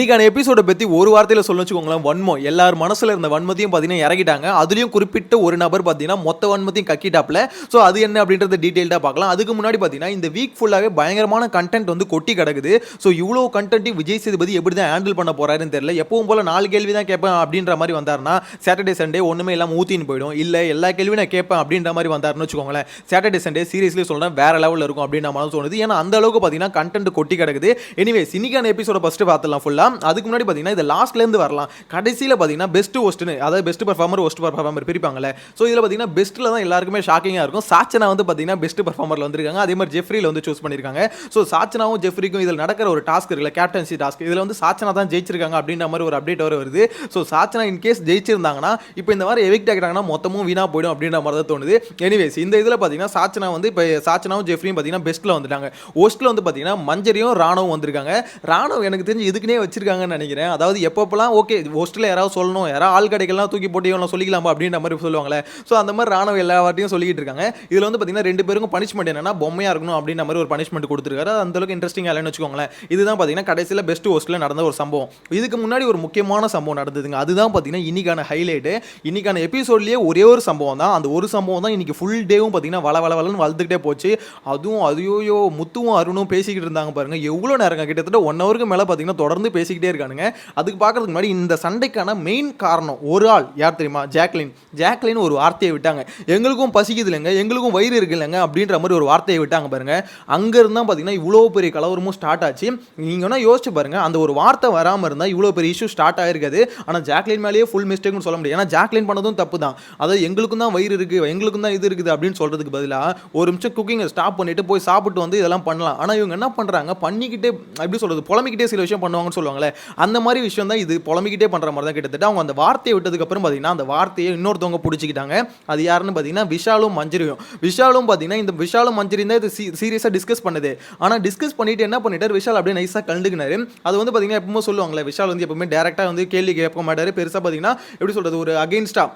இன்னைக்கான எபிசோட பற்றி ஒரு வார்த்தையில் சொல்ல வச்சுக்கோங்களேன் வன்மம். எல்லார் மனசில் இருந்த வன்மத்தையும் பார்த்தீங்கன்னா இறக்கிட்டாங்க. அதுலேயும் குறிப்பிட்ட ஒரு நபர் பார்த்தீங்கன்னா மொத்த வன்மத்தையும் கக்கிட்டாப்ல ஸோ அது என்ன அப்படின்றத டீட்டெயில்டாக பார்க்கலாம். அதுக்கு முன்னாடி பார்த்தீங்கன்னா இந்த வீக் ஃபுல்லாகவே பயங்கரமான கண்டென்ட் வந்து கொட்டி கிடக்குது. ஸோ இவ்வளோ கண்டென்ட்டையும் விஜய் சேதுபதி எப்படி தான் ஹேண்டில் பண்ண போகிறாருன்னு தெரியல. எப்பவும் போல் நாலு கேள்வி தான் கேட்பேன் அப்படின்ற மாதிரி வந்தாருன்னா சாட்டர்டே சண்டே ஒன்றுமே இல்லாமல் ஊத்தின்னு போயிடும். இல்லை எல்லா கேள்வியும் நான் கேட்பேன் அப்படின்ற மாதிரி வந்தாருன்னு வச்சுக்கோங்களேன். சாட்டர்டே சண்டே சீரியஸ்லி சொல்கிறேன் வேற லெவலில் இருக்கும் அப்படின்ற மாதிரி தோணுது. ஏன்னா அந்த அளவுக்கு பார்த்தீங்கன்னா கண்டென்ட் கொட்டி கிடக்குது. எனிவேஸ் இன்னைக்கான எபிசோட ஃபஸ்ட்டு பார்த்துலாம் ஃபுல்லாக அதுக்கு முன்னாடி பார்த்தீங்கன்னா இது லாஸ்ட்லேருந்து வரலாம். கடைசியில் பார்த்தீங்கன்னா பெஸ்ட் ஒஸ்ட்டுன்னு அதாவது பெஸ்ட் பர்ஃபார்மர் ஒஸ்ட் பர்ஃபார்மர் பிரிப்பாங்கல்ல. ஸோ இதில் பார்த்தீங்கன்னா பெஸ்ட்டில் தான் எல்லாருக்குமே ஷாக்கிங்காக இருக்கும். சாச்சனா வந்து பார்த்தீங்கன்னா பெஸ்ட் பர்ஃபார்மரில் வந்திருக்காங்க. அதே மாதிரி ஜெஃப்ரியில் வந்து சூஸ் பண்ணியிருக்காங்க ஸோ சாச்சனாவும் ஜெஃப்ரிக்கும் இதில் நடக்கிற ஒரு டாஸ்க் இருக்குல்ல கேப்டன்சி டாஸ்க் இதில் வந்து சாச்சனா தான் ஜெயிச்சிருக்காங்க அப்படின்ற மாதிரி ஒரு அப்டேட் வர வருது. ஸோ சாச்சனா இன் கேஸ் ஜெயிச்சிருந்தாங்கன்னா இப்போ இந்த மாதிரி எவிக்ட் ஆகிட்டாங்கன்னா மொத்தமும் வீணாக போயிடும் அப்படின்ற மாதிரி தான் தோணுது. எனிவேஸ் இந்த இதில் பார்த்தீங்கன்னா சாச்சனா வந்து இப்போ சாச்சனாவும் ஜெஃப்ரியும் பார்த்தீங்கன்னா பெஸ்ட்டில் வந்துட்டாங்க. ஒஸ்ட்டில் வந்து பார்த்தீங்கன்னா மஞ்சரியும் ராணுவம் வந்திருக்காங்க. ராணுவம் எனக்கு தெரிஞ்சு இதுக்குனே வச்சிருக்காங்கன்னு நினைக்கிறேன். அதாவது எப்பப்பெல்லாம் ஓகே ஹோஸ்டலில் யாராவது சொல்லணும் யாராவது ஆள் கடைகள்லாம் தூக்கி போட்டு இவனை சொல்லிக்கலாமா அப்படின்ற மாதிரி சொல்லுவாங்களே. ஸோ அந்த மாதிரி ராணுவ எல்லாவற்றையும் சொல்லிட்டு சொல்லிக்கிட்டு இருக்காங்க. இதில் வந்து பார்த்தீங்கன்னா ரெண்டு பேருக்கும் பனிஷ்மெண்ட் என்னன்னா பொம்மையாக இருக்கணும் அப்படின்ற மாதிரி ஒரு பனிஷ்மெண்ட் கொடுத்துருக்காரு. அது அந்த அளவுக்கு இன்ட்ரெஸ்டிங்காக இல்லைன்னு வச்சுக்கோங்களேன். இதுதான் பார்த்தீங்கன்னா கடைசியில் பெஸ்ட் ஹோஸ்டலில் நடந்த ஒரு சம்பவம். இதுக்கு முன்னாடி ஒரு முக்கியமான சம்பவம் நடந்ததுங்க. அதுதான் பார்த்தீங்கன்னா இன்னைக்கான ஹைலைட்டு இன்னைக்கான எபிசோட்லேயே ஒரே ஒரு சம்பவம் தான். அந்த ஒரு சம்பவம் தான் இன்னைக்கு ஃபுல் டேவும் பார்த்தீங்கன்னா வள வள வளன்னு வளர்த்துக்கிட்டே போச்சு. அதுவும் அதையோயோ முத்துவும் அருணும் பேசிக்கிட்டு இருந்தாங்க பாருங்க. எவ்வளோ நேரங்க? கிட்டத்தட்ட ஒன் ஹவருக்கு மேலே பார்த்தீங்கன்னா தொடர்ந்து பேசிக்கிட்டே இருக்கானுங்க. அதுக்கு பார்க்கறதுக்கு முன்னாடி இந்த சண்டைக்கான மெயின் காரணம் ஒரு ஆள். யார் தெரியுமா? ஜாக்லின். ஜாக்லின் ஒரு வார்த்தையை விட்டாங்க. எங்களுக்கும் பசிக்குது இல்லைங்க. எங்களுக்கும் வயிறு இருக்கு இல்லைங்க அப்படின்ற மாதிரி ஒரு வார்த்தையை விட்டாங்க பாருங்க. அங்க இருந்தா பார்த்தீங்கன்னா இவ்வளோ பெரிய கலவரமும் ஸ்டார்ட் ஆச்சு. நீங்க வேணால் யோசிச்சு பாருங்க. அந்த ஒரு வார்த்தை வராமல் இருந்தால் இவ்வளோ பெரிய இஷ்யூ ஸ்டார்ட் ஆயிருக்காது. ஆனால் ஜாக்லின் மேலேயே ஃபுல் மிஸ்டேக்னு சொல்ல முடியாது. ஏன்னா ஜாக்லின் பண்ணதும் தப்பு தான். அதாவது எங்களுக்கும் தான் வயிறு இருக்கு. எங்களுக்கும் தான் இது இருக்குது அப்படின்னு சொல்றதுக்கு பதிலாக ஒரு நிமிஷம் குக்கிங்கை ஸ்டாப் பண்ணிட்டு போய் சாப்பிட்டு வந்து இதெல்லாம் பண்ணலாம். ஆனால் இவங்க என்ன பண்ணுறாங்க பண்ணிக்கிட்டே எப்படி சொல்றது? புலம்பிக்கிட்டே சில விஷயம் பண்ணுவாங்கன்னு சொல்லுவாங்க. சொல்லுவாங்களே அந்த மாதிரி விஷயம் தான் இது புலம்பிக்கிட்டே பண்ற மாதிரி தான் கிட்டத்தட்ட அவங்க அந்த வார்த்தையை விட்டதுக்கப்புறம் பார்த்தீங்கன்னா அந்த வார்த்தையை இன்னொருத்தவங்க பிடிச்சிக்கிட்டாங்க. அது யாருன்னு பார்த்தீங்கன்னா விஷாலும் மஞ்சரியும். விஷாலும் பார்த்தீங்கன்னா இந்த விஷாலும் மஞ்சரியும் தான் இது சீரியஸாக டிஸ்கஸ் பண்ணுது. ஆனால் டிஸ்கஸ் பண்ணிட்டு என்ன பண்ணிட்டார்? விஷால் அப்படியே நைஸாக கண்டுக்கினாரு அது வந்து பார்த்தீங்கன்னா எப்பவுமே சொல்லுவாங்களே விஷால் வந்து எப்பவுமே டேரெக்டாக வந்து கேள்வி கேட்க மாட்டார். பெருசாக பார்த்தீங்கன்னா எப்படி சொல்றது ஒரு அகெயின்ஸ்டாக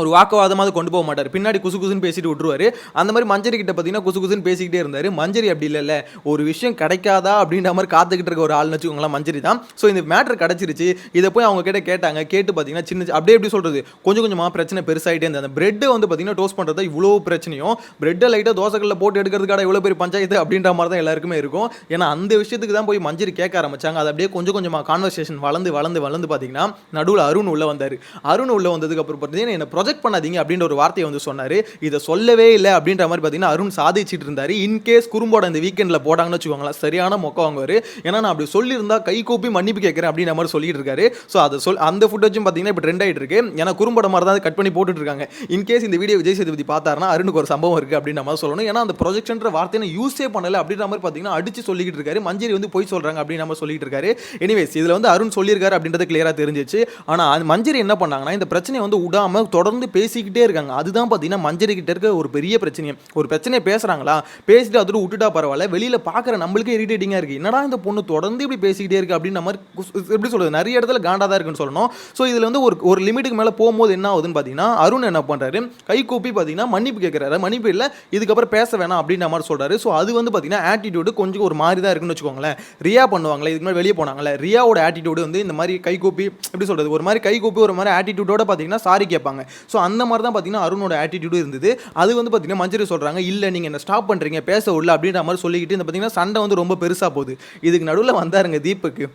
ஒரு வாக்குவாதமாவது கொண்டு போக மாட்டார். பின்னாடி குசு குசுன்னு பேசிட்டு விட்டுருவாரு. அந்த மாதிரி மஞ்சரி கிட்ட பார்த்தீங்கன்னா குசு குசுன்னு பேசிக்கிட்டே இருந்தார். மஞ்சரி அப்படி இல்லைல்ல. ஒரு விஷயம் கிடைக்காதா அப்படின்ற மாதிரி காத்துக்கிட்டு இருக்க ஒரு ஆள்னு வச்சுக்கோங்களேன் மஞ்சரி தான். ஸோ இந்த மேட்ரு கிடச்சிருச்சு. இதை போய் அவங்க கிட்ட கேட்டாங்க. கேட்டு பார்த்தீங்கன்னா சின்ன அப்படியே எப்படி சொல்றது? கொஞ்சம் கொஞ்சமாக பிரச்சனை பெருசாகிட்டே இருந்தது. அந்த பிரெட்டை வந்து பார்த்தீங்கன்னா டோஸ்ட் பண்ணுறது இவ்வளோ பிரச்சனையும். பிரெட்டை லைட்டாக தோசைகளில் போட்டு எடுக்கிறதுக்காக இவ்வளோ பெரிய பஞ்சாயத்து அப்படின்ற மாதிரி தான் எல்லாருக்குமே இருக்கும். ஏன்னா அந்த விஷயத்துக்கு தான் போய் மஞ்சரி கேட்க ஆரம்பிச்சாங்க. அது அப்படியே கொஞ்சம் கொஞ்சமாக கான்வர்சேஷன் வளர்ந்து வளர்ந்து வளர்ந்து பார்த்தீங்கன்னா நடுவில் அருண் உள்ளே வந்தார். அருண் உள்ளே வந்ததுக்கு அப்புறம் பார்த்தீங்கன்னா என்ன ப்ரொஜெக்ட் பண்ணாதீங்க அப்படின்ற ஒரு வார்த்தையை வந்து சொன்னார். இதை சொல்லவே இல்லை அப்படின்ற மாதிரி பார்த்தீங்கன்னா அருண் சாதிச்சிட்டு இருந்தார். இன்கேஸ் குறும்போட இந்த வீக்கெண்டில் போட்டாங்கன்னு வச்சுக்கோங்களேன் சரியான மொக்க வாங்குவார். ஏன்னா நான் அப்படி சொல்லியிருந்தா கை கூப்பி மன்னிப்பு கேட்குறேன் அப்படின்ற மாதிரி சொல்லிட்டு இருக்காரு. ஸோ அதை சொல் அந்த ஃபுட்டேஜும் பார்த்தீங்கன்னா இப்போ ட்ரெண்ட் ஆகிட்டு இருக்கு. ஏன்னா குறும்பட மாதிரி தான் கட் பண்ணி போட்டுட்டு இருக்காங்க இன்கேஸ் இந்த வீடியோ விஜய் சேதுபதி பார்த்தாருன்னா அருணுக்கு ஒரு சம்பவம் இருக்குது அப்படின்ற மாதிரி சொல்லணும். ஏன்னா அந்த ப்ரொஜெக்ஷன்ற வார்த்தையை யூஸே பண்ணலை அப்படின்ற மாதிரி பார்த்தீங்கன்னா அடிச்சு சொல்லிக்கிட்டு இருக்காரு. மஞ்சரி வந்து போய் சொல்கிறாங்க அப்படின்னு நம்ம சொல்லிட்டு இருக்காரு. எனிவேஸ் இதில் வந்து அருண் சொல்லியிருக்காரு அப்படின்றது கிளியராக தெரிஞ்சிச்சு. ஆனால் மஞ்சரி என்ன பண்ணாங்கன்னா இந்த பிரச்சனையை வந்து விடாம தொடர்ந்து பேசிக்கிட்டே இருக்காங்க. அதுதான் பார்த்தீங்கன்னா மஞ்சரி கிட்ட இருக்க ஒரு பெரிய பிரச்சனையும் ஒரு பிரச்சனையை பேசுகிறாங்களா பேசிட்டு அதோட விட்டுட்டா பரவாயில்ல. வெளியில் பார்க்குற நம்மளுக்கே இரிட்டேட்டிங்காக இருக்குது என்னடா இந்த பொண்ணு தொடர்ந்து இப்படி பேசிக்கிட்டே இருக்குது அப்படின்ற மாதிரி எப்படி சொல்கிறது நிறைய இடத்துல காண்டா தான் இருக்குன்னு சொல்லணும். ஸோ இதில் வந்து ஒரு ஒரு லிமிட்டுக்கு மேலே போகும்போது என்ன ஆகுதுன்னு பார்த்தீங்கன்னா அருண் என்ன பண்ணுறாரு கை கூப்பி பார்த்தீங்கன்னா மன்னிப்பு கேட்குறாரு மன்னிப்பு இல்லை இதுக்கப்புறம் பேச வேணாம் அப்படின்ற மாதிரி சொல்கிறாரு ஸோ அது வந்து பார்த்தீங்கன்னா ஆட்டிடியூடு கொஞ்சம் ஒரு மாதிரி தான் இருக்குன்னு வச்சுக்கோங்களேன். ரியா பண்ணுவாங்களே இதுக்கு மேலே வெளியே போனாங்களே ரியாவோட ஆட்டிடியூடு வந்து இந்த மாதிரி கை கூப்பி எப்படி சொல்கிறது ஒரு மாதிரி கை கூப்பி ஒரு மாதிரி ஆட்டிடியூடோட பார்த்தீங்கன்னா சாரி கேட்பாங்க. ஸோ அந்த மாதிரி தான் பார்த்தீங்கன்னா அருணோட ஆட்டிடியூடு இருந்தது. அது வந்து பார்த்தீங்கன்னா மஞ்சரி சொல்கிறாங்க இல்லை நீங்கள் என்ன ஸ்டாப் பண்ணுறீங்க பேச விடல அப்படின்ற மாதிரி சொல்லிக்கிட்டு இந்த பார்த்தீங்கன்னா சண்டை வந்து ரொம்ப பெருசாக போகுது. இதுக்கு நடுவில் வந்தாருங்க தீபக்கு.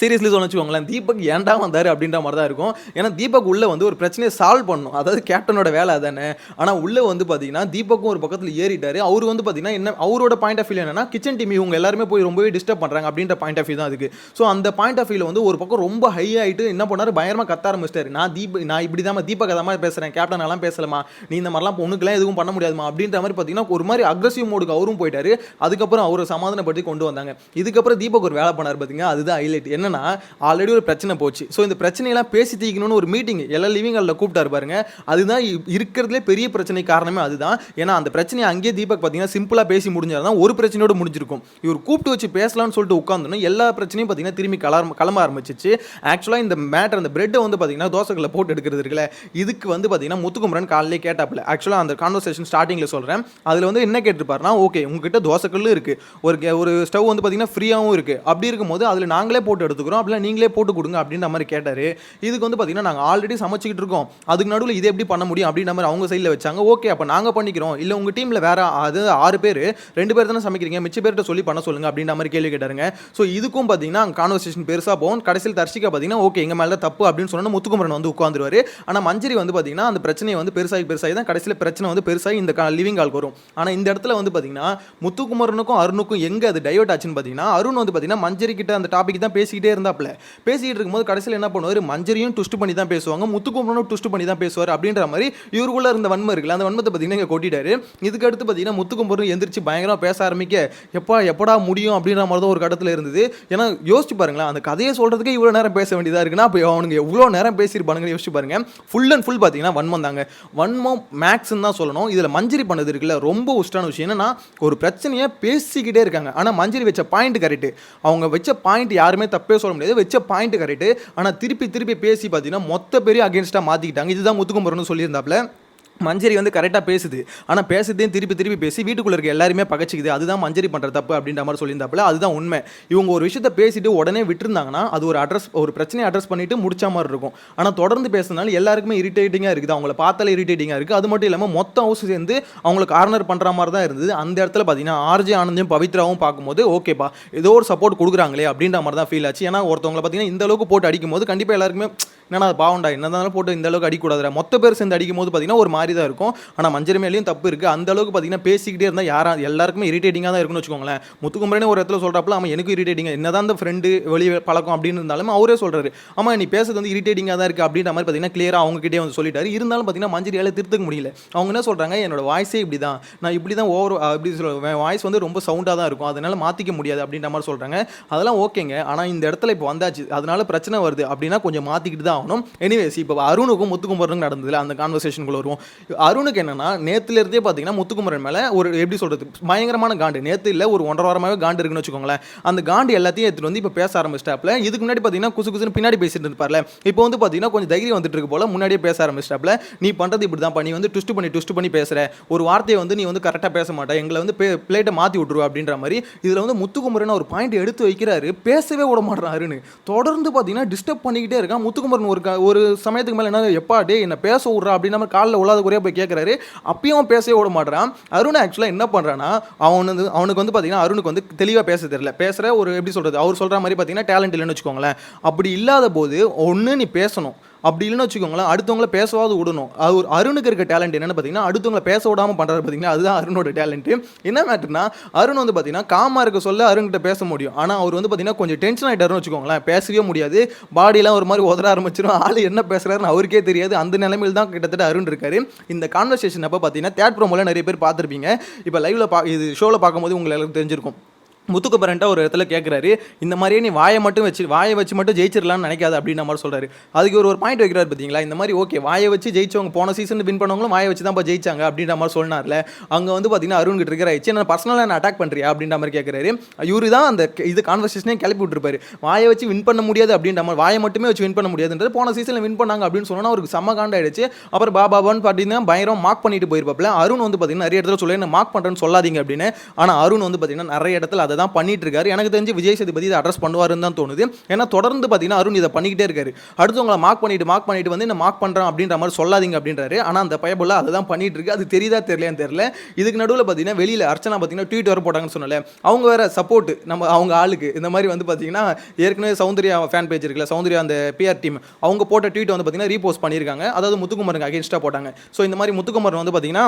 சீரியஸ்லி சொல்ல வச்சுக்கோங்களேன் தீபக் ஏன்டா வந்தார் அப்படின்ற மாதிரி தான் இருக்கும். ஏன்னா தீபக் உள்ளே வந்து ஒரு பிரச்சனையை சால்வ் பண்ணும். அதாவது கேப்டனோட வேலை தானே ஆனால் உள்ளே வந்து பார்த்தீங்கன்னா தீபக்கும் ஒரு பக்கத்தில் ஏறிட்டார். அவர் வந்து பார்த்தீங்கன்னா என்ன அவரோட பாயிண்ட் ஆஃப் வியூ என்னன்னா கிச்சன் டீம் இவங்க எல்லாருமே போய் ரொம்பவே டிஸ்டர்ப் பண்ணுறாங்க அப்படின்ற பாயிண்ட் ஆஃப் வியூ தான் அதுக்கு. ஸோ அந்த பாயிண்ட் ஆஃப் வியூவில் வந்து ஒரு பக்கம் ரொம்ப ஹை ஆகிட்டு என்ன பண்ணாரு? பயங்கரமாக கத்த ஆரம்பிச்சிட்டாரு. நான் தீப நான் இப்படி தான் தீபக் அதை மாதிரி பேசுகிறேன் கேப்டன் எல்லாம் பேசலாமா நீ இந்த மாதிரிலாம் பொண்ணுக்கெல்லாம் எதுவும் பண்ண முடியாதுமா அப்படின்ற மாதிரி பார்த்தீங்கன்னா ஒரு மாதிரி அக்ரஸிவ் மோடுக்கு அவரும் போயிட்டாரு. அதுக்கப்புறம் அவரை சமாதானப்படுத்தி கொண்டு வந்தாங்க. இதுக்கப்புறம் தீபக் ஒரு வேலை பண்ணார் பார்த்தீங்க அதுதான் ஹைலைட் என்ன என்னன்னா ஆல்ரெடி ஒரு பிரச்சனை போச்சு. ஸோ இந்த பிரச்சனையெல்லாம் பேசி தீக்கணும்னு ஒரு மீட்டிங் எல்லா லிவிங் ஹாலில் கூப்பிட்டாரு பாருங்க. அதுதான் இருக்கிறதுலே பெரிய பிரச்சனை காரணமே அதுதான். ஏன்னா அந்த பிரச்சனையை அங்கேயே தீபக் பார்த்தீங்கன்னா சிம்பிளாக பேசி முடிஞ்சாதான் ஒரு பிரச்சனையோட முடிஞ்சிருக்கும். இவர் கூப்பிட்டு வச்சு பேசலாம்னு சொல்லிட்டு உட்காந்தோன்னா எல்லா பிரச்சனையும் பார்த்தீங்கன்னா திரும்பி கலர் கிளம்ப ஆரம்பிச்சிச்சு. ஆக்சுவலாக இந்த மேட்டர் அந்த பிரெட்டை வந்து பார்த்தீங்கன்னா தோசைகளை போட்டு எடுக்கிறது இருக்குல்ல இதுக்கு வந்து பார்த்தீங்கன்னா முத்துக்குமரன் காலையிலே கேட்டாப்பில். ஆக்சுவலாக அந்த கான்வர்சேஷன் ஸ்டார்டிங்கில் சொல்கிறேன் அதில் வந்து என்ன கேட்டிருப்பாருன்னா ஓகே உங்ககிட்ட தோசைக்கல்லு இருக்குது ஒரு ஒரு ஸ்டவ் வந்து பார்த்தீங்கன்னா ஃப்ரீயாகவும் இருக்குது அப்படி இருக்கும்போது அதில் நாங்களே போட்டு எடுத்துக்கிறோம். அப்படிலாம் நீங்களே போட்டு கொடுங்க அப்படின்ற மாதிரி கேட்டார். இதுக்கு வந்து பார்த்தீங்கன்னா நாங்கள் ஆல்ரெடி சமைச்சிக்கிட்டு இருக்கோம். அதுக்கு நடுவில் இதை எப்படி பண்ண முடியும் அப்படின்ற மாதிரி அவங்க சைடில் வச்சாங்க. ஓகே அப்போ நாங்கள் பண்ணிக்கிறோம். இல்லை உங்கள் டீமில் வேற அது ஆறு பேர் ரெண்டு பேர் தானே சமைக்கிறீங்க. மிச்ச பேர்கிட்ட சொல்லி பண்ண சொல்லுங்க அப்படின்ற மாதிரி கேள்வி கேட்டாருங்க. ஸோ இதுக்கும் பார்த்தீங்கன்னா கான்வர்சேஷன் பெருசாக போகும். கடைசியில் தர்ஷிகா பார்த்தீங்கன்னா ஓகே எங்கள் மேலே தப்பு அப்படின்னு சொன்னால் முத்துக்குமரன் வந்து உட்காந்துருவார் ஆனால் மஞ்சரி வந்து பார்த்தீங்கன்னா அந்த பிரச்சனையை வந்து பெருசாகி பெருசாகி தான் கடைசியில் பிரச்சனை வந்து பெருசாகி இந்த லிவிங் கால் வரும். ஆனால் இந்த இடத்துல வந்து பார்த்தீங்கன்னா முத்துக்குமரனுக்கும் அருணுக்கும் எங்கே அது டைவர்ட் ஆச்சுன்னு பார்த்தீங்கன்னா அருண் வந்து பார்த்தீங்கன்னா மஞ்சரி கிட்ட அந்த டாபிக் தான் பேசிக்கிட்டு இருந்தாப்ல பேசிக்கிட்டு இருக்கும்போது கடைசியில் என்ன பண்ணுவார்? மஞ்சரியும் ட்விஸ்ட் பண்ணி தான் பேசுவாங்க. முத்துக்குமரனும் ட்விஸ்ட் பண்ணி தான் பேசுவார் அப்படின்ற மாதிரி இவருக்குள்ள இருந்த வன்மை இருக்குல்ல அந்த வன்மத்தை பார்த்தீங்கன்னா இங்கே கொட்டிட்டாரு. இதுக்கு அடுத்து பார்த்தீங்கன்னா முத்துக்குமரன் எந்திரிச்சு பயங்கரமாக பேச ஆரம்பிக்க எப்பா எப்படா முடியும் அப்படின்ற மாதிரி தான் ஒரு கடத்தில் இருந்தது. ஏன்னா யோசிச்சு பாருங்களேன் அந்த கதையை சொல்கிறதுக்கே இவ்வளோ நேரம் பேச வேண்டியதாக இருக்குன்னா அப்போ அவனுங்க எவ்வளோ நேரம் பேசியிருப்பானுங்கன்னு யோசிச்சு பாருங்க. ஃபுல் அண்ட் ஃபுல் பார்த்தீங்கன்னா வன்மம் தாங்க. வன்மம் மேக்ஸ்ன்னு தான் சொல்லணும். இதில் மஞ்சரி பண்ணது இருக்குல்ல ரொம்ப உஷ்டான விஷயம். என்னன்னா ஒரு பிரச்சனையை பேசிக்கிட்டே இருக்காங்க. ஆனால் மஞ்சரி வச்ச பாயிண்ட் கரெக்ட் அவங்க வச்ச பாயிண்ட் யாருமே தப்பே சொல்ல முடியாது. வச்ச பாயிண்ட் கரெக்ட் ஆனால் திருப்பி திருப்பி பேசி பார்த்தீங்கன்னா மொத்த பேரையும் அகேன்ஸ்டாக மாற்றிக்கிட்டாங்க இதுதான் முத்துக்குமரன் சொல்லியிருந்தாப்புல. மஞ்சரி வந்து கரெக்டாக பேசுது. ஆனால் பேசுறதையும் திருப்பி திருப்பி பேசி வீட்டுக்குள்ளே இருக்க எல்லாருமே பகச்சிக்குது. அதுதான் மஞ்சரி பண்ணுற தப்பு அப்படின்ற மாதிரி சொல்லியிருந்தாப்புல அதுதான் உண்மை. இவங்க ஒரு விஷயத்த பேசிட்டு உடனே விட்டுருந்தாங்கன்னா அது ஒரு அட்ரஸ் ஒரு பிரச்சனையை அட்ரஸ் பண்ணிட்டு முடிச்ச மாதிரி இருக்கும். ஆனால் தொடர்ந்து பேசுனால எல்லாருக்குமே இரிட்டேட்டிங்காக இருக்குது. அவங்கள பார்த்தாலே இரிட்டேட்டிங்காக இருக்குது. அது மட்டும் இல்லாமல் மொத்த ஹவுஸ் சேர்ந்து அவங்களை கார்னர் பண்ணுற மாதிரி தான் இருந்தது. அந்த இடத்துல பார்த்தீங்கன்னா ஆர்ஜே ஆனந்தையும் பவித்ராவும் பார்க்கும்போது ஓகேப்பா ஏதோ ஒரு சப்போர்ட் கொடுக்குறாங்களே அப்படின்ற மாதிரி தான் ஃபீல் ஆச்சு. ஏன்னா ஒருத்தவங்களை பார்த்தீங்கன்னா இந்த அளவுக்கு போட்டு அடிக்கும் போது கண்டிப்பாக எல்லாருக்குமே என்னன்னா அது பாவண்டா என்ன போட்டு இந்த அளவுக்கு அடிக்கூடாதுடா. மொத்த பேர் சேர்ந்து அடிக்கும் போது பார்த்தீங்கன்னா ஒரு மாதிரி தான் இருக்கும். ஆனால் மஞ்சள் மேலேயும் தப்பு இருக்குது அந்த அளவுக்கு பார்த்தீங்கன்னா பேசிக்கிட்டே இருந்தால் யாரா எல்லாருக்குமே இரிட்டேட்டிங்காக தான் இருக்கும்னு வச்சுக்கோங்களேன். முத்துக்குமரனே ஒரு இடத்துல சொல்கிறப்பல அவன் எனக்கும் இரிட்டேட்டிங்காக என்னதான் அந்த ஃப்ரெண்டு வெளி பழக்கம் அப்படின்னு இருந்தாலும் அவரே சொல்கிறாரு ஆமாம் நீ பேசுறது வந்து இரிட்டேட்டிங்காக தான் இருக்குது அப்படின்ற மாதிரி பார்த்தீங்கன்னா கிளியராக அவங்ககிட்டே வந்து சொல்லிட்டாரு. இருந்தாலும் பார்த்தீங்கன்னா மஞ்சரியால் திருத்துக்க முடியல. அவங்க என்ன சொல்கிறாங்க என்னோட வாய்ஸே இப்படி தான் நான் இப்படி தான் ஓவர் அப்படி சொல்லுவேன் வாய்ஸ் வந்து ரொம்ப சவுண்டாக தான் இருக்கும். அதனால் மாற்றிக்க முடியாது. அப்படின்ற மாதிரி சொல்கிறாங்க அதெல்லாம் ஓகேங்க. ஆனால் இந்த இடத்துல இப்போ வந்தாச்சு. அதனால பிரச்சனை வருது. அப்படின்னா கொஞ்சம் மாற்றிக்கிட்டு தான் ஆகணும். எனிவேஸ் இப்போ அருணுக்கும் முத்துக்குமரனுக்கும் நடந்ததில்ல அந்த கான்வர்சேஷனுக்குள்ள வருவோம். அருணுக்கு என்னன்னா நேத்துல பார்த்தீங்கன்னா முத்துக்குமரன் மேலே ஒரு எப்படி சொல்றது பயங்கரமான காண்டு. நேத்து இல்லை ஒரு ஒன்றரை வாரமாகவே காண்டு இருக்குன்னு வச்சுக்கோங்களேன். அந்த காண்டு எல்லாத்தையும் எடுத்துட்டு வந்து இப்போ பேச ஆரம்பிச்சிட்டாப்ல இதுக்கு முன்னாடி பார்த்தீங்கன்னா குசு குசுன்னு பின்னாடி பேசிட்டு இருப்பார்ல இப்போ வந்து பார்த்தீங்கன்னா கொஞ்சம் தைரியம் வந்துட்டு இருக்கு போல. முன்னாடியே பேச ஆரம்பிச்சிட்டாப்ல நீ பண்ணுறது இப்படி தான் பண்ணி வந்து ட்விஸ்ட் பண்ணி ட்விஸ்ட் பண்ணி பேசுகிற ஒரு வார்த்தையை வந்து நீ வந்து கரெக்டாக பேச மாட்டேன் எங்களை வந்து பிளேட்டை மாற்றி விட்ருவா அப்படின்ற மாதிரி இதில் வந்து முத்துக்குமரன் ஒரு பாயிண்ட் எடுத்து வைக்கிறாரு. பேசவே விட மாட்டேறாருன்னு தொடர்ந்து பார்த்தீங்கன்னா டிஸ்டர்ப் பண்ணிக்கிட்டே இருக்கான் முத்துக்குமரன் ஒரு க- ஒரு சமயத்துக்கு மேலே என்ன எப்பா டே என்ன பேச விட்றா அப்படின்ற மாதிரி காலில் உள்ளாத குறையாக போய் கேட்குறாரு அப்பயும் பேசவே விட மாட்டேறான் அருண் ஆக்சுவலாக என்ன பண்ணுறான்னா அவன் வந்து அவனுக்கு வந்து பார்த்தீங்கன்னா அருணுக்கு வந்து தெளிவாக பேச தெரியல. பேசுகிற ஒரு எப்படி சொல்கிறது அவர் சொல்கிற மாதிரி பார்த்தீங்கன்னா டேலண்ட் இல்லைன்னு வச்சுக்கோங்களேன். அப்படி இல்லாத போது ஒன்று நீ பேசணும். அப்படி இல்லைன்னு வச்சுக்கோங்களேன் அடுத்தவங்கள பேசவாது விடணும். அவர் அருணுக்கு இருக்க டேலண்ட் என்னென்னு பார்த்தீங்கன்னா அடுத்தவங்கள பேச விடாமல் பண்ணுறாரு பார்த்தீங்கன்னா அதுதான் அருணோட டேலண்ட்டு என்ன மேட்டர்னா அருண் வந்து பார்த்தீங்கன்னா காமா இருக்க சொல்ல அருண்கிட்ட பேச முடியும். ஆனால் அவர் வந்து பார்த்தீங்கன்னா கொஞ்சம் டென்ஷன் ஆகிட்டாருன்னு வச்சுக்கோங்களேன். பேசவே முடியாது. பாடியெல்லாம் ஒரு மாதிரி உதற ஆரம்பிச்சிடும் ஆள் என்ன பேசுறாருன்னு அவருக்கே தெரியாது. அந்த நிலைமையில் தான் கிட்டத்தட்ட அருண் இருக்காரு. இந்த கான்வர்சேஷன் அப்போ பார்த்தீங்கன்னா தேட் ப்ரோமோல நிறைய பேர் பார்த்துருப்பீங்க. இப்போ லைவ்ல பா இது ஷோவில் பார்க்கும்போது உங்களுக்கு எல்லாருக்கும் தெரிஞ்சிருக்கும். முத்துக்குமரன்ட்ட ஒரு இடத்துல கேட்குறாரு இந்த மாதிரியே நீ வாயை மட்டும் வச்சு வாயை வச்சு மட்டும் ஜெயிச்சிடலாம்னு நினைக்காது அப்படின்ற மாதிரி சொல்கிறாரு அதுக்கு ஒரு ஒரு பாயிண்ட் வைக்கிறார் பார்த்தீங்களா இந்த மாதிரி ஓகே வாயை வச்சு ஜெயிச்சவங்க போன சீசன் வின் பண்ணவங்களும் வாயை வச்சு தான் ஜெயிச்சாங்க அப்படின்ற மாதிரி சொன்னார்ல. அங்கே வந்து பார்த்தீங்கன்னா அருண் கிட்ட இருக்கிற ஆயிடுச்சு நான் பர்சனலாக நான் அட்டாக் பண்ணுறியா அப்படின்ற மாதிரி கேட்குறாரு இவரு தான் அந்த இது கான்வர்சேஷனே கிளப்பி விட்டுருப்பாரு. வாயை வச்சு வின் பண்ண முடியாது அப்படின்ற மாதிரி வாயை மட்டுமே வச்சு வின் பண்ண முடியாதுன்றது போன சீசனில் வின் பண்ணாங்க அப்படின்னு சொன்னால் அவருக்கு செம்ம காண்டாயிடுச்சு. அப்புறம் பாபாபான்னு பார்த்தீங்கன்னா பயங்கரம் மார்க் பண்ணிட்டு போயிருப்பாப்ல அருண் வந்து பார்த்தீங்கன்னா நிறைய இடத்துல சொல்லி என்ன மார்க் பண்ணுறேன்னு சொல்லாதீங்க அப்படின்னு. ஆனால் அருண் வந்து பார்த்தீங்கன்னா நிறைய இடத்துல அதை தான் பண்ணிட்டு இருக்காரு எனக்கு தெரிஞ்சு விஜய் சேதுபதி இதை அட்ரஸ் பண்ணுவாருன்னு தான் தோணுது. ஏன்னா தொடர்ந்து பார்த்தீங்கன்னா அருண் இதை பண்ணிக்கிட்டே இருக்காரு. அடுத்தவங்களை மார்க் பண்ணிட்டு மார்க் பண்ணிட்டு வந்து என்ன மார்க் பண்ணுறேன் அப்படின்ற மாதிரி சொல்லாதீங்க அப்படின்றாரு. ஆனால் அந்த பயபுள்ள அதை தான் பண்ணிட்டு இருக்கு அது தெரியுதா தெரியலையான்னு தெரியல. இதுக்கு நடுவில் பார்த்தீங்கன்னா வெளியில் அர்ச்சனா பார்த்தீங்கன்னா ட்வீட் வர போட்டாங்கன்னு சொன்னல அவங்க வேற சப்போர்ட் நம்ம அவங்க ஆளுக்கு. இந்த மாதிரி வந்து பார்த்தீங்கன்னா ஏற்கனவே சௌந்தர்யா ஃபேன் பேஜ் இருக்குல்ல சௌந்தர்யா அந்த பிஆர் டீம் அவங்க போட்ட ட்வீட் வந்து பார்த்தீங்கன்னா ரீபோஸ்ட் பண்ணியிருக்காங்க. அதாவது முத்துக்குமரனுக்கு அகேன்ஸ்டாக போட்டாங்க. ஸோ இந்த மாதிரி முத்துக்குமரன் வந்து பார்த்தீங்கன்னா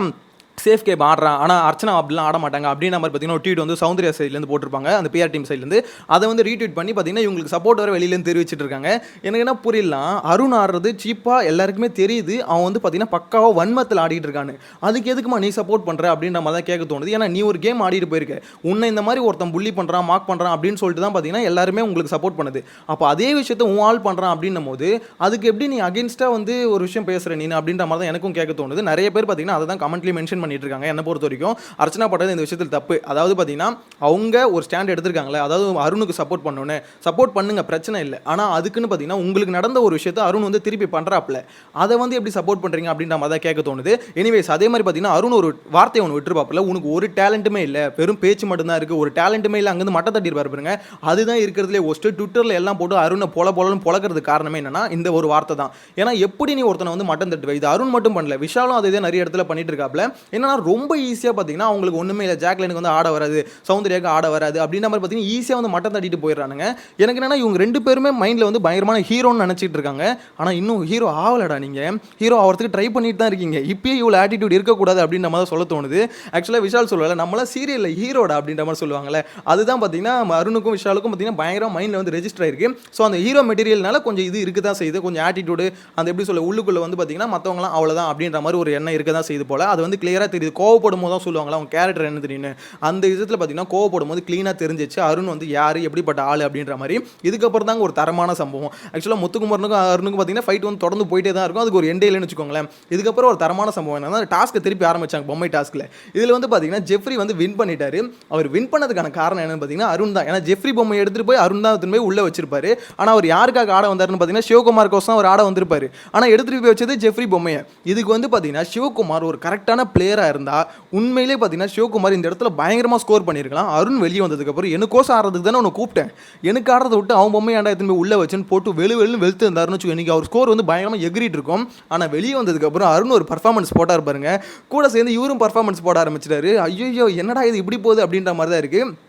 சேஃப் கேப் ஆடுறான் ஆனால் அர்ச்சனா அப்படிலாம் ஆட மாட்டாங்க. அப்படின்னு நம்பர் பார்த்தீங்கன்னா ஒரு ட்வீட் வந்து சௌந்தர்யா சைட்லேருந்து போட்டிருப்பாங்க. அந்த பிஆர் டீம் சைட்லேருந்து அதை வந்து ரீட்வீட் பண்ணி பார்த்தீங்கன்னா இவங்களுக்கு சப்போர்ட் வர வெளியிலேருந்து தெரிவிச்சிட்டு இருக்காங்க எனக்கு என்ன புரியலாம் அருண் ஆடுறது சீப்பாக எல்லாருக்குமே தெரியுது. அவன் வந்து பார்த்தீங்கன்னா பக்காவாக வன்மத்தில் ஆடிட்டு இருக்கான்னு அதுக்கு எதுக்குமா நீ சப்போர்ட் பண்ணுற அப்படின்ற மாதிரி தான் கேட்க தோணுது. ஏன்னா நீ ஒரு கேம் ஆடிட்டு போயிருக்க. உன்னை இந்த மாதிரி ஒருத்தன் புள்ளி பண்ணுறான் மார்க் பண்ணுறான் அப்படின்னு சொல்லிட்டு தான் பார்த்தீங்கன்னா எல்லாருமே உங்களுக்கு சப்போர்ட் பண்ணுது. அப்போ அதே விஷயத்த உன் ஆள் பண்ணுறான் அப்படின்னும் போது அதுக்கு எப்படி நீ அகேன்ஸ்டாக வந்து ஒரு விஷயம் பேசுகிற நீ அப்படின்ற மாதிரி தான் எனக்கும் கேட்க தோணுது. நிறைய பேர் பார்த்தீங்கன்னா அதை தான் கமெண்ட்லேயே மென்ஷன் பண்ணிட்டு இருக்காங்க என்ன பொறுத்த வரைக்கும் அர்ச்சனா பட்டது இந்த விஷயத்தில் தப்பு. அதாவது பார்த்தீங்கன்னா அவங்க ஒரு ஸ்டாண்ட் எடுத்திருக்காங்களே அதாவது அருணுக்கு சப்போர்ட் பண்ணணும்னு சப்போர்ட் பண்ணுங்க பிரச்சனை இல்லை. ஆனால் அதுக்குன்னு பார்த்தீங்கன்னா உங்களுக்கு நடந்த ஒரு விஷயத்தை அருண் வந்து திருப்பி பண்ணுறாப்புல அதை வந்து எப்படி சப்போர்ட் பண்ணுறீங்க அப்படின்ற மாதிரி தான் கேட்க தோணுது. எனிவேஸ் அதே மாதிரி பார்த்தீங்கன்னா அருண் ஒரு வார்த்தை ஒன்று விட்டுருப்பாப்புல உனக்கு ஒரு டேலண்ட்டுமே இல்லை. வெறும் பேச்சு மட்டும்தான் இருக்குது ஒரு டேலண்ட்டுமே இல்லை அங்கேருந்து மட்டை தட்டிட்டு பாருங்க. அதுதான் இருக்கிறதுலே ஒஸ்ட்டு ட்விட்டரில் எல்லாம் போட்டு அருணை பொல பொலன்னு பொழக்கிறதுக்கு காரணமே என்னன்னா இந்த ஒரு வார்த்தை தான். ஏன்னா எப்படி நீ ஒருத்தனை வந்து மட்டம் தட்டுவ? இது அருண் மட்டும் பண்ணல. விஷாலும் அதே நிறைய இடத்துல பண்ணிட்டு இருக்காப்ல என்னன்னா ரொம்ப ஈஸியாக பார்த்தீங்கன்னா அவங்களுக்கு ஒன்றுமே இல்லை. ஜாக்லினுக்கு வந்து ஆட வராது சௌந்தர்யாவுக்கு ஆட வராது அப்படின்ற மாதிரி பார்த்தீங்கன்னா ஈஸியாக வந்து மட்டம் தட்டிட்டு போயிடுறானுங்க. எனக்கு என்னன்னா இவங்க ரெண்டு பேருமே மைண்டில் வந்து பயங்கரமான ஹீரோன்னு நினச்சிட்டு இருக்காங்க. ஆனால் இன்னும் ஹீரோ ஆகலடா நீங்கள் ஹீரோ ஆகிறதுக்கு ட்ரை பண்ணிட்டு தான் இருக்கீங்க. இப்பயே இவ்வளோ ஆட்டிடியூட் இருக்கக்கூடாது அப்படின்ற மாதிரி சொல்ல தோணுது. ஆக்சுவலாக விஷால் சொல்லலை நம்மளாம் சீரியலில் ஹீரோடா அப்படின்ற மாதிரி சொல்லுவாங்கல்ல அதுதான் பார்த்தீங்கன்னா அருணுக்கும் விஷாலுக்கும் பார்த்தீங்கன்னா பயங்கரம் மைண்டில் வந்து ரெஜிஸ்டர் ஆயிருக்கு. ஸோ அந்த ஹீரோ மெட்டீரியல்னால கொஞ்சம் இது இருக்க தான் செய்யுது. கொஞ்சம் ஆட்டிடியூடு அந்த எப்படி சொல்ல உள்ளுக்குள்ளே வந்து பார்த்தீங்கன்னா மற்றவங்களாம் அவ்வளோதான் அப்படின்ற மாதிரி ஒரு எண்ணம் இருக்க தான் செய்யுது போல். அது வந்து கிளியராக தெரியுது. கோவப்படும் போது தான் சொல்லுவாங்களா அவங்க கேரக்டர் என்ன தெரியும்னு? அந்த விஷயத்தில் பார்த்தீங்கன்னா கோவப்படும் போது க்ளீனாக தெரிஞ்சிச்சு. அருண் வந்து யார் எப்படிப்பட்ட ஆள் அப்படின்ற மாதிரி. இதுக்கப்புறம் தாங்க ஒரு தரமான சம்பவம். ஆக்சுவலாக முத்துக்குமரனுக்கும் அருணுக்கும் பார்த்தீங்கன்னா ஃபைட் வந்து தொடர்ந்து போயிட்டே தான் இருக்கும். அதுக்கு ஒரு எண்டே இல்லைன்னு வச்சுக்கோங்களேன். இதுக்கப்புறம் ஒரு தரமான சம்பவம் என்னன்னா டாஸ்க்கை திருப்பி ஆரம்பிச்சாங்க பொம்மை டாஸ்க்கில் இதில் வந்து பார்த்தீங்கன்னா ஜெஃப்ரி வந்து வின் பண்ணிட்டாரு. அவர் வின் பண்ணதுக்கான காரணம் என்னன்னு பார்த்தீங்கன்னா அருண் தான். ஏன்னா ஜெஃப்ரி பொம்மை எடுத்துகிட்டு போய் அருண் தான் போய் உள்ளே வச்சிருப்பாரு. ஆனால் அவர் யாருக்காக ஆட வந்தாருன்னு பார்த்தீங்கன்னா சிவகுமார் கோசம் அவர் ஆட வந்திருப்பாரு. ஆனால் எடுத்துகிட்டு போய் வச்சது ஜெஃப்ரி பொம்மையை. இதுக்கு வந்து பார்த்தீங்கன்னா சிவகுமார் ஒரு கரெக்டான பிளேயராக இருந்தால் உண்மையிலே பார்த்தீங்கன்னா சிவகுமார் இந்த இடத்துல பயங்கரமாக ஸ்கோர் பண்ணியிருக்கலாம் அருண் வெளியே வந்ததுக்கப்புறம் எனக்கோசம் ஆடுறதுக்கு தானே உன்னை கூப்பிட்டேன். எனக்கு ஆடுறதை விட்டு அவன் பொம்மை ஆண்டா எத்தனை உள்ளே வச்சுன்னு போட்டு வெளு வெளுன்னு வெளுத்து இருந்தாருன்னு வச்சுக்கோ இன்னைக்கு அவர் ஸ்கோர் வந்து பயங்கரமாக எகிரிட்டு இருக்கும். ஆனால் வெளியே வந்ததுக்கப்புறம் அருண் ஒரு பர்ஃபார்மன்ஸ் போட்டார் பாருங்க. கூட சேர்ந்து இவரும் பர்ஃபார்மன்ஸ் போட ஆரம்பிச்சிட்டாரு. ஐயோ என்னடா இது இப்படி போகுது? அப்படின்ற மாதிரி தான் இருக்குது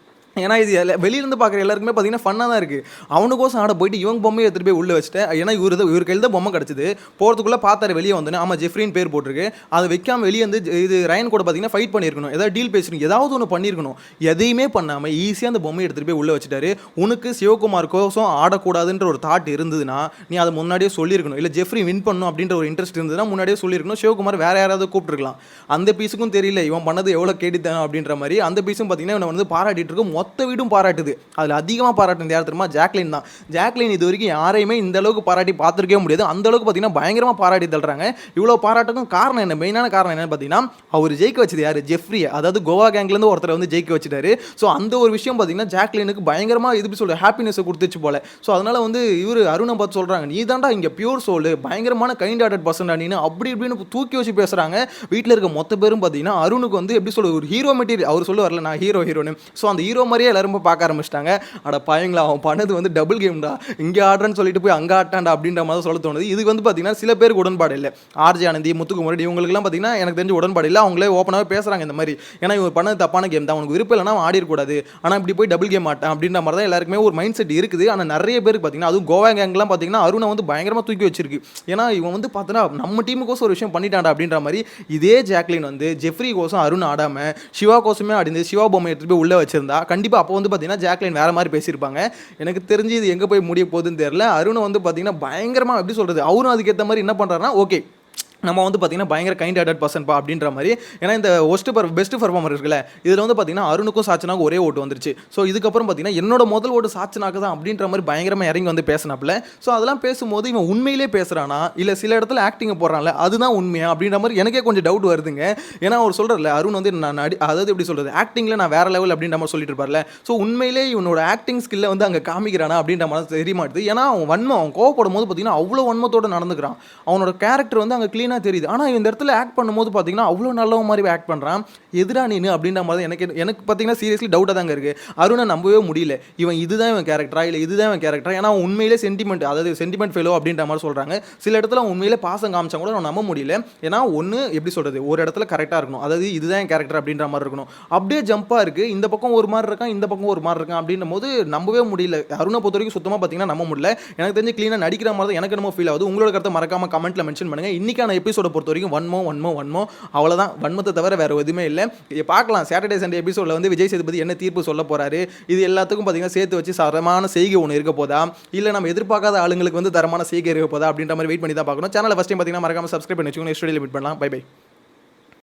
ஏன்னா இது வெளியிலேருந்து பார்க்குற எல்லாருக்குமே பார்த்தீங்கன்னா ஃபன்னாக தான் இருக்குது அவனுக்கோசம் ஆட போயிட்டு இவங்க பொம்மையை எடுத்துகிட்டு போய் உள்ளே வச்சுட்டேன் ஏன்னா இவர் தான் இவர் கையில் தான் பொம்மை கிடச்சிது. போகிறதுக்குள்ளே பார்த்தாரு வெளியே வந்தோன்னே ஆமாம் ஜெஃப்ரின் பேர் போட்டிருக்கு. அதை வைக்காமல் வெளியே வந்து இது ரயன் கூட பார்த்தீங்கன்னா ஃபைட் பண்ணியிருக்கணும். ஏதாவது டீல் பேசணும் ஏதாவது ஒன்று பண்ணியிருக்கணும். எதையுமே பண்ணாமல் ஈஸியாக அந்த பொம்மையை எடுத்துகிட்டு போய் உள்ளே வச்சுட்டாரு. உனக்கு சிவகுமார் கோசம் ஆடக்கூடாதுன்ற ஒரு தாட் இருந்ததுன்னா நீ அதை முன்னாடியே சொல்லியிருக்கணும். இல்லை ஜெஃப்ரி வின் பண்ணணும் அப்படின்ற ஒரு இன்ட்ரெஸ்ட் இருந்ததுன்னா முன்னாடியே சொல்லியிருக்கணும். சிவகுமார் வேறு யாராவது கூப்பிட்டுருக்கலாம். அந்த பீஸுக்கும் தெரியல இவன் பண்ணது எவ்வளோ கேட்டுத்தான் அப்படின்ற மாதிரி அந்த பீஸும் பார்த்தீங்கன்னா இவனை வந்து பாராட்டிட்டு இருக்கும். மொத்த வீடும் பாராட்டுது. அதில் அதிகமாக பாராட்டுனது யார் தெரியுமா? ஜாக்லின் தான். ஜாக்லின் இது வரைக்கும் யாரையுமே இந்த அளவுக்கு பாராட்டி பார்த்துருக்கவே முடியாது. அந்த அளவுக்கு பார்த்தீங்கன்னா பயங்கரமாக பாராட்டி தள்ளுறாங்க. இவ்வளோ பாராட்டுக்கும் காரணம் என்ன? மெயினான காரணம் என்னன்னு பார்த்தீங்கன்னா அவர் ஜெயிக்க வச்சது யார்? ஜெஃப்ரி அதாவது கோவா கேங்லேருந்து ஒருத்தர் வந்து ஜெயிக்க வச்சுட்டாரு. ஸோ அந்த ஒரு விஷயம் பார்த்தீங்கன்னா ஜாக்லினுக்கு பயங்கரமாக இது சொல்ல ஹாப்பினஸை கொடுத்துச்சு போல. ஸோ அதனால் வந்து இவர் அருணை பார்த்து சொல்கிறாங்க நீ தாண்டா இங்கே பியூர் சோல் பயங்கரமான கைண்ட் ஹார்டட் பர்சன் நீனு. அப்படி இப்படின்னு தூக்கி வச்சு பேசுகிறாங்க வீட்டில் இருக்க மொத்த பேரும் பார்த்தீங்கன்னா அருணுக்கு வந்து எப்படி சொல்ல ஒரு ஹீரோ மெட்டீரியல் அவர் சொல்ல வரல நான் ஹீரோ ஹீரோன்னு ஸோ அந்த ஹீரோ மாதிரியே எல்லாரும் போய் பார்க்க ஆரம்பிச்சிட்டாங்க. அட பயங்களா அவன் பண்ணது வந்து டபுள் கேம்டா இங்கே ஆடுறேன்னு சொல்லிட்டு போய் அங்கே ஆட்டான்டா அப்படின்ற மாதிரி சொல்ல தோணுது. இதுக்கு வந்து பார்த்தீங்கன்னா சில பேருக்கு உடன்பாடு இல்லை. ஆர்ஜி ஆனந்தி முத்துக்குமரடி இவங்களுக்குலாம் பார்த்தீங்கன்னா எனக்கு தெரிஞ்ச உடன்பாடு இல்லை. அவங்களே ஓப்பனாகவே பேசுகிறாங்க இந்த மாதிரி. ஏன்னா இவங்க பண்ணது தப்பான கேம் தான். உனக்கு விருப்பம் இல்லைனா ஆடிடக்கூடாது. ஆனால் இப்படி போய் டபுள் கேம் ஆட்டான் அப்படின்ற மாதிரி தான் எல்லாருக்குமே ஒரு மைண்ட் செட் இருக்குது. ஆனால் நிறைய பேருக்கு பார்த்தீங்கன்னா அதுவும் கோவா கேங்லாம் பார்த்தீங்கன்னா அருணை வந்து பயங்கரமாக தூக்கி வச்சிருக்கு. ஏன்னா இவன் வந்து பார்த்தோன்னா நம்ம டீமுக்கோசம் ஒரு விஷயம் பண்ணிட்டான்டா அப்படின்ற மாதிரி இதே ஜாக்லின் வந்து ஜெஃப்ரி கோசம் அருண் ஆடாமல் சிவா கோசமே ஆடிந்து சிவா பொம்மை எடுத்துட்டு போய் உள்ளே வச்சிருந்தா கண்டிப்பாக அப்போ வந்து பார்த்தீங்கன்னா ஜாக்லின் வேற மாதிரி பேசியிருப்பாங்க. எனக்கு தெரிஞ்சு இது எங்கே போய் முடிய போகுதுன்னு தெரியல. அருணை வந்து பார்த்தீங்கன்னா பயங்கரமாக எப்படி சொல்கிறது அவரும் அதுக்கேற்ற மாதிரி என்ன பண்ணுறாருன்னா ஓகே நம்ம வந்து பார்த்தீங்கன்னா பயங்கர கைண்ட் ஹார்டட் பர்சன்ப்பா அப்படின்ற மாதிரி. ஏன்னா இந்த ஒஸ்ட் பர் பெஸ்ட் பர்ஃபார்மர் இருக்குல்ல இதில் வந்து பார்த்தீங்கன்னா அருணுக்கும் சாச்சனாக்கும் ஒரே ஓட்டு வந்துருச்சு. ஸோ இதுக்கப்புறம் பார்த்தீங்கன்னா என்னோட முதல் ஓட்டு சாச்சனாக்கு தான் அப்படின்ற மாதிரி பயங்கரமாக இறங்கி வந்து பேசினாப்புல. ஸோ அதெல்லாம் பேசும்போது இவன் உண்மையிலே பேசுகிறானா இல்லை சில இடத்துல ஆக்டிங் போடுறான்ல அதுதான் உண்மையா? அப்படின்ற மாதிரி எனக்கே கொஞ்சம் டவுட் வருதுங்க. ஏன்னா அவர் சொல்கிறல அருண் வந்து நான் நடி அதாவது எப்படி சொல்கிறது ஆக்டிங்கில் நான் வேற லெவல் அப்படின்ற மாதிரி சொல்லிட்டு இருப்பார்ல ஸோ உண்மையிலே இவனோட ஆக்டிங் ஸ்கில்லை வந்து அங்கே காமிக்கிறானா அப்படின்ற மாதிரி தெரிய மாட்டுது ஏன்னா அவன் வன்மம் அவன் கோவப்படும் போது பார்த்தீங்கன்னா அவ்வளோ வன்மத்தோட நடந்துக்கிறான். அவனோட கேரக்டர் வந்து அங்கே க்ளீனாக தெரியுது. ஆனால் இந்த இடத்துல ஆக்ட் பண்ணும்போது பார்த்தீங்கன்னா அவ்வளோ நல்ல மாதிரி ஆக்ட் பண்ணுறான் எதிரா நீனு? அப்படின்ற மாதிரி தான் எனக்கு எனக்கு பார்த்தீங்கன்னா சீரியஸ்லி டவுட்டாக தாங்க இருக்குது அருணை நம்பவே முடியல. இவன் இதுதான் இவன் கேரக்டரா இல்லை இதுதான் இவன் கேரக்டரா ஏன்னா அவன் உண்மையிலே சென்டிமெண்ட் அதாவது சென்டிமெண்ட் ஃபெலோ அப்படின்ற மாதிரி சொல்கிறாங்க சில இடத்துல அவன் உண்மையிலே பாசம் காமிச்சா கூட நான் நம்ப முடியல. ஏன்னா ஒன்று எப்படி சொல்கிறது ஒரு இடத்துல கரெக்டாக இருக்கணும். அதாவது இதுதான் என் கேரக்டர் அப்படின்ற மாதிரி இருக்கணும். அப்படியே ஜம்ப்பாக இருக்குது இந்த பக்கம் ஒரு மாதிரி இருக்கான் இந்த பக்கம் ஒரு மாதிரி இருக்கான் அப்படின்னும் போது நம்பவே முடியல. அருணை பொறுத்த வரைக்கும் சுத்தமாக பார்த்தீங்கன்னா நம்ப முடியல. எனக்கு தெரிஞ்சு க்ளீனாக நடிக்கிற மாதிரி தான் எனக்கு நம்ம ஃபீல் ஆகுது. உங்களோட கருத்தை மறக்காம கமெண்ட்டில் மென்ஷன் பண்ணுங்க. இன்னைக்கான எபிசோட பொறுத்த வரைக்கும் ஒன்மோ ஒன்மோ ஒன்மோ அவ்வளோதான் வன்மத்தை தவிர வேறு எதுவுமே இல்லை. இதை பார்க்கலாம். சாட்டர்டே சண்டே எபிசோடில் வந்து விஜய் சேதுபதி என்ன தீர்ப்பு சொல்ல போகிறாரு இது எல்லாத்துக்கும் பார்த்தீங்கன்னா சேர்த்து வச்சு தரமான செய்கை ஒன்று இருக்க போதா? இல்லை நம்ம எதிர்பார்க்காத ஆளுங்களுக்கு வந்து தரமான செய்கை இருக்க போதா? அப்படின்ற மாதிரி வெயிட் பண்ணி தான் பார்க்கணும். சேனலை ஃபஸ்ட் டைம் பார்த்தீங்கன்னா மறக்காம சப்ஸ்கிரைப் பண்ணி வச்சுக்கோங்க. நெக்ஸ்ட் வீடியோ மீட் பண்ணலாம். Bye bye